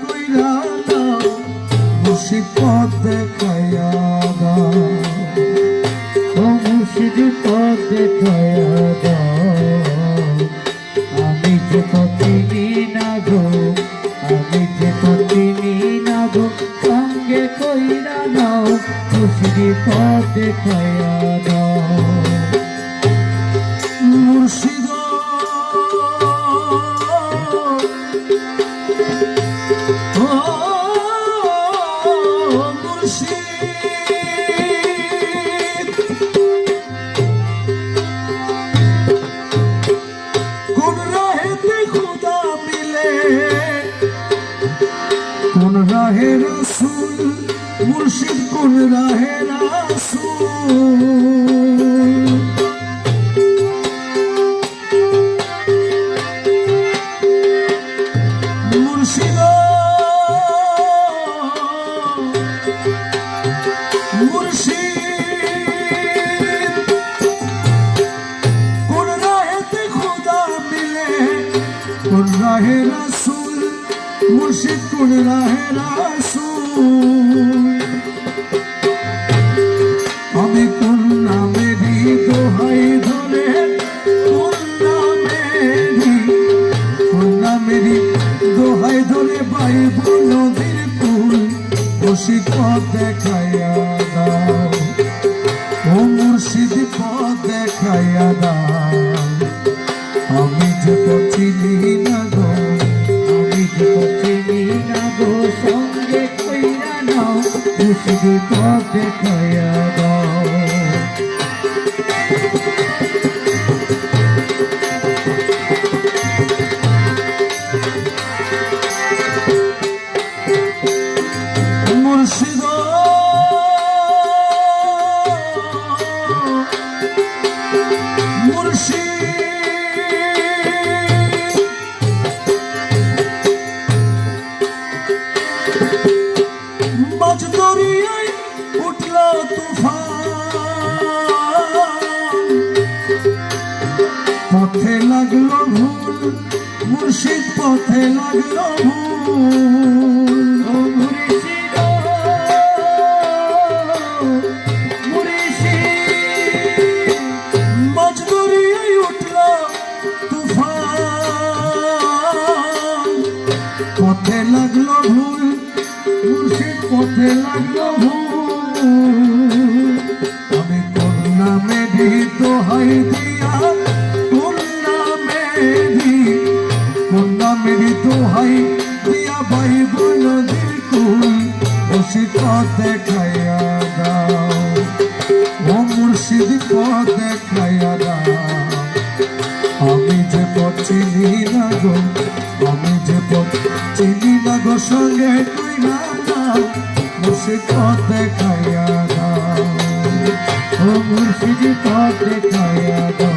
কইরা দাও মুর্শিদ পথ দেখাইয়া দাও। পথ দাও। রাহে রসুল মুর্শিদ কোন রাহে রসুল? রাহে রাসূল মুর্শিদ কোন রাহে রাসূল? আমি কোন ধরে দোহাই ধরে বাইব নদীর কুল পথ দেখায়া দাও। মুর্শিদ। মুর্শিদ। মুর্শিদ পথে লাগল পথে লাগল ভুল, মুর্শিদ পথে লাগল ভুল। আমি কোন নামে দোহাই দিয়া দোহাই দিয়া বাইব নদীর কুল, বসে পথ দেখাইয়া দাও। ও মুর্শিদ, পথ দেখাইয়া দাও। আমি যে পথ চিনি না গো, আমি যে পথ চিনি না গো, সঙ্গে কইরা দাও মুর্শিদ পথ দেখাইয়া দাও। ও মুর্শিদ, পথ দেখায়া দাও।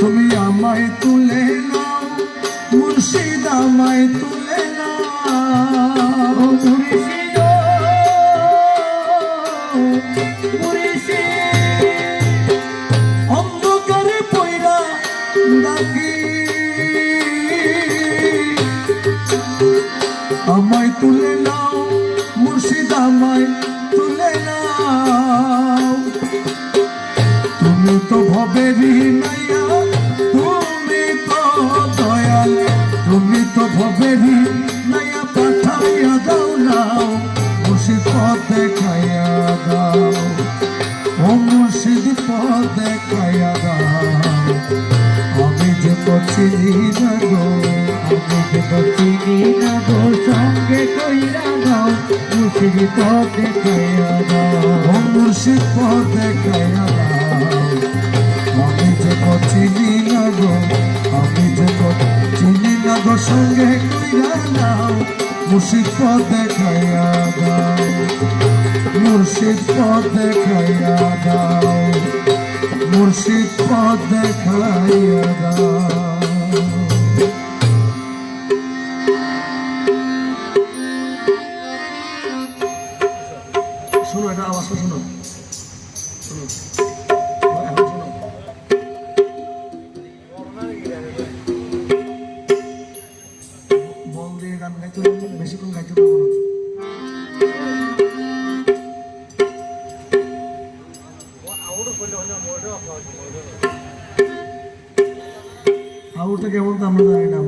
তুমি আমায় তুলে নাও মুর্শিদ আমায় তুলে নাও। আমায় তুলে নাও মুর্শিদ তুলে নাও। তুমি তো ভবেরই নাইয়া দেখাইয়া দাও। আমি যে পচিনি না গো আমি যে পথিনি না গো সঙ্গে কইরা দাও মুর্শিদ পথ দেখাইয়া দাও। মুর্শিদ পথ দেখাইয়া দাও দাও। মুর্শিদ পথ দেখাইয়া দাও। কেমন তো আমরা জানি না